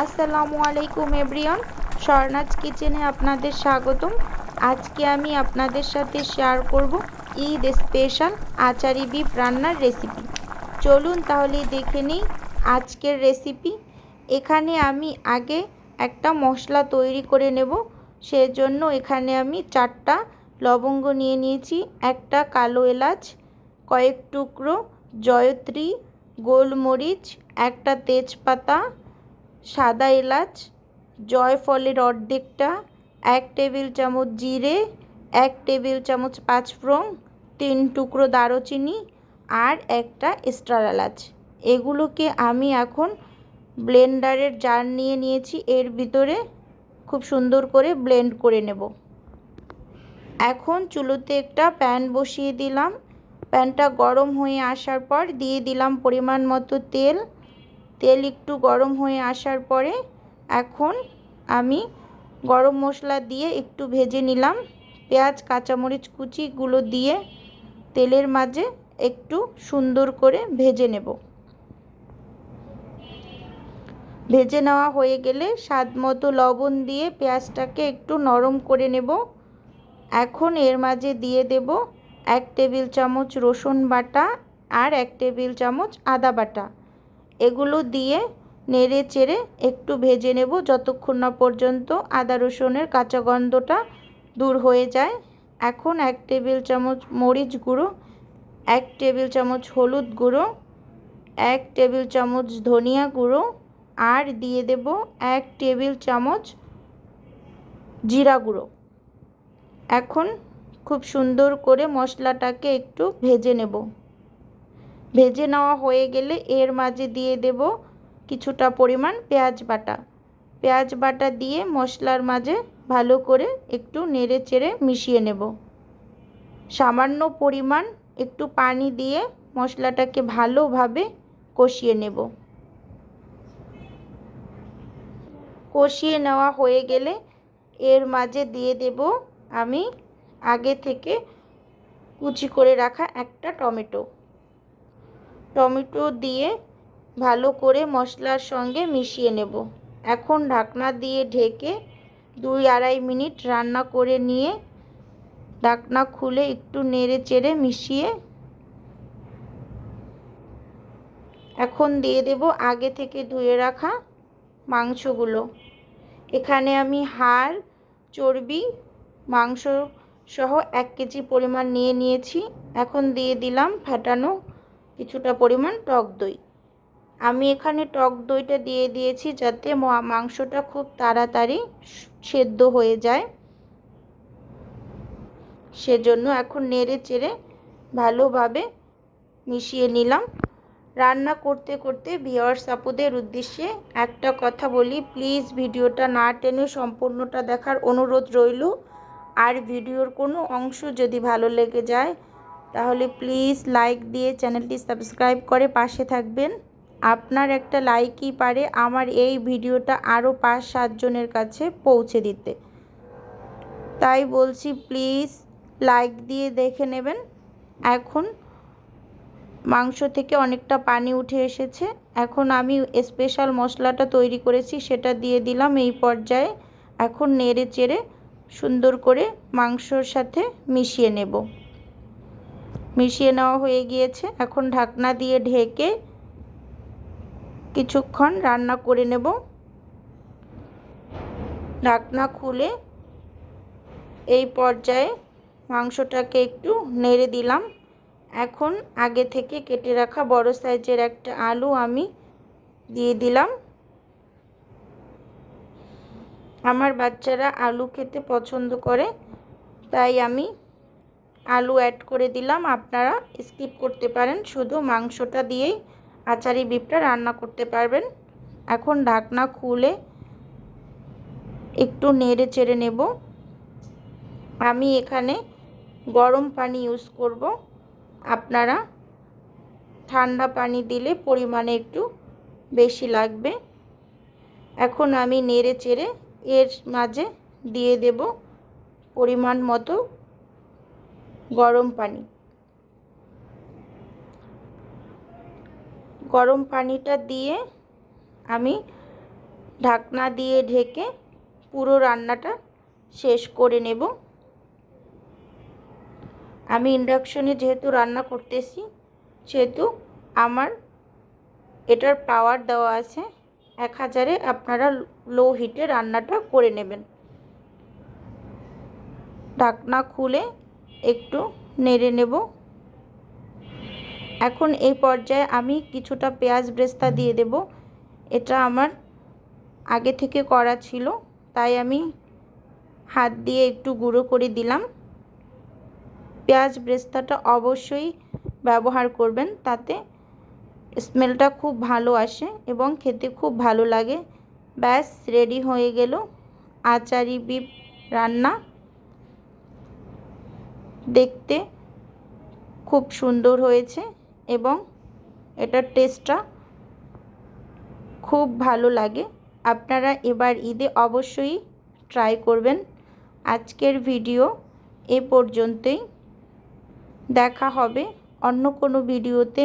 আসসালামু আলাইকুম এভরিওয়ান, স্বর্ণাজ কিচেনে আপনাদের স্বাগতম। আজকে আমি আপনাদের সাথে শেয়ার করব ঈদ স্পেশাল আচারি বিফ রান্নার রেসিপি চলুন তাহলে দেখে নিই আজকের রেসিপি এখানে আমি আগে একটা মশলা তৈরি করে নেব, সেজন্য এখানে আমি চারটা লবঙ্গ নিয়ে নিয়েছি, একটা কালো এলাচ, কয়েক টুকরো জয়ত্রী, গোলমরিচ, একটা তেজপাতা, সাদা এলাচ, জয়ফলের অর্ধেকটা, এক টেবিল চামচ জিরে, এক টেবিল চামচ পাঁচফোড়ন, তিন টুকরো দারুচিনি আর একটা স্টার এলাচ। এগুলোকে আমি এখন ব্লেন্ডারের জার নিয়ে নিয়েছি, এর ভিতরে খুব সুন্দর করে ব্লেন্ড করে নেব। এখন চুলোতে একটা প্যান বসিয়ে দিলাম। প্যানটা গরম হয়ে আসার পর দিয়ে দিলাম পরিমাণ মতো তেল। তেল একটু গরম হয়ে আসার পরে এখন আমি গরম মশলা দিয়ে একটু ভেজে নিলাম। পেঁয়াজ, কাঁচামরিচ কুচিগুলো দিয়ে তেলের মাঝে একটু সুন্দর করে ভেজে নেব। ভেজে নেওয়া হয়ে গেলে স্বাদ মতো লবণ দিয়ে পেঁয়াজটাকে একটু নরম করে নেব। এখন এর মাঝে দিয়ে দেব এক টেবিল চামচ রসুন বাটা আর এক টেবিল চামচ আদা বাটা। এগুলো দিয়ে নেড়ে চেড়ে একটু ভেজে নেব যতক্ষণ না পর্যন্ত আদা রসুনের কাঁচা গন্ধটা দূর হয়ে যায়। এখন এক টেবিল চামচ মরিচ গুঁড়ো, এক টেবিল চামচ হলুদ গুঁড়ো, এক টেবিল চামচ ধনিয়া গুঁড়ো আর দিয়ে দেব এক টেবিল চামচ জিরা গুঁড়ো। এখন খুব সুন্দর করে মশলাটাকে একটু ভেজে নেব। ভেজে নেওয়া হয়ে গেলে এর মাঝে দিয়ে দেব কিছুটা পরিমাণ পেঁয়াজ বাটা। পেঁয়াজ বাটা দিয়ে মশলার মাঝে ভালো করে একটু নেড়ে চেড়ে মিশিয়ে নেব। সামান্য পরিমাণ একটু পানি দিয়ে মশলাটাকে ভালোভাবে কষিয়ে নেব। কষিয়ে নেওয়া হয়ে গেলে এর মাঝে দিয়ে দেব আমি আগে থেকে কুচি করে রাখা একটা টমেটো। টমেটো দিয়ে ভালো করে মশলার সঙ্গে মিশিয়ে নেব। এখন ঢাকনা দিয়ে ঢেকে দুই আড়াই মিনিট রান্না করে নিয়ে ঢাকনা খুলে একটু নেড়ে চেড়ে মিশিয়ে এখন দিয়ে দেব আগে থেকে ধুয়ে রাখা মাংসগুলো। এখানে আমি হাড়, চর্বি মাংস সহ এক কেজি পরিমাণ নিয়ে নিয়েছি। এখন দিয়ে দিলাম ফেটানো কিছুটা পরিমাণ টক দই। আমি এখানে টক দইটা দিয়ে দিয়েছি যাতে মাংসটা খুব তাড়াতাড়ি সেদ্ধ হয়ে যায়। সেজন্য এখন নেড়ে চেড়ে ভালোভাবে মিশিয়ে নিলাম। রান্না করতে করতে ভিওয়ার্স আপুদের উদ্দেশ্যে একটা কথা বলি, প্লিজ ভিডিওটা না টেনে সম্পূর্ণটা দেখার অনুরোধ রইল। আর ভিডিওর কোনো অংশ যদি ভালো লেগে যায়, তাহলে প্লিজ লাইক দিয়ে চ্যানেলটি সাবস্ক্রাইব করে পাশে থাকবেন। আপনার একটা লাইকই পারে আমার এই ভিডিওটা আরও পাঁচ সাতজনের কাছে পৌঁছে দিতে। তাই বলছি প্লিজ লাইক দিয়ে দেখে নেবেন। এখন মাংস থেকে অনেকটা পানি উঠে এসেছে। এখন আমি স্পেশাল মশলাটা তৈরি করেছি, সেটা দিয়ে দিলাম এই পর্যায়ে। এখন নেড়ে চেড়ে সুন্দর করে মাংসর সাথে মিশিয়ে নেব। মিশিয়ে নেওয়া হয়ে গিয়েছে। এখন ঢাকনা দিয়ে ঢেকে কিছুক্ষণ রান্না করে নেব। ঢাকনা খুলে এই পর্যায়ে মাংসটাকে একটু নেড়ে দিলাম। এখন আগে থেকে কেটে রাখা বড় সাইজের একটা আলু আমি দিয়ে দিলাম। আমার বাচ্চারা আলু খেতে পছন্দ করে, তাই আমি আলু অ্যাড করে দিলাম। আপনারা স্কিপ করতে পারেন, শুধু মাংসটা দিয়েই আচারি বিপটা রান্না করতে পারবেন। এখন ঢাকনা খুলে একটু নেড়ে চেড়ে নেব। আমি এখানে গরম পানি ইউজ করব। আপনারা ঠান্ডা পানি দিলে পরিমাণে একটু বেশি লাগবে। এখন আমি নেড়ে চেড়ে এর মাঝে দিয়ে দেব পরিমাণ মতো গরম পানি। গরম পানিটা দিয়ে আমি ঢাকনা দিয়ে ঢেকে পুরো রান্নাটা শেষ করে নেব। আমি ইন্ডাকশনে যেহেতু রান্না করতেছি, সেহেতু আমার এটার পাওয়ার দেওয়া আছে। এক হাজারে আপনারা লো হিটে রান্নাটা করে নেবেন। ঢাকনা খুলে একটু নেড়ে নেব। এখন এই পর্যায়ে আমি কিছুটা পেঁয়াজ ব্রেস্তা দিয়ে দেব। এটা আমার আগে থেকে করা ছিল, তাই আমি হাত দিয়ে একটু গুঁড়ো করে দিলাম। পেঁয়াজ ব্রেস্তাটা অবশ্যই ব্যবহার করবেন, তাতে স্মেলটা খুব ভালো আসে এবং খেতে খুব ভালো লাগে। ব্যাস, রেডি হয়ে গেল আচারি বিপ রান্না। দেখতে খুব সুন্দর হয়েছে এবং এটার টেস্টটা খুব ভালো লাগে। আপনারা এবার ঈদে অবশ্যই ট্রাই করবেন। আজকের ভিডিও এ পর্যন্তই। দেখা হবে অন্য কোনো ভিডিওতে।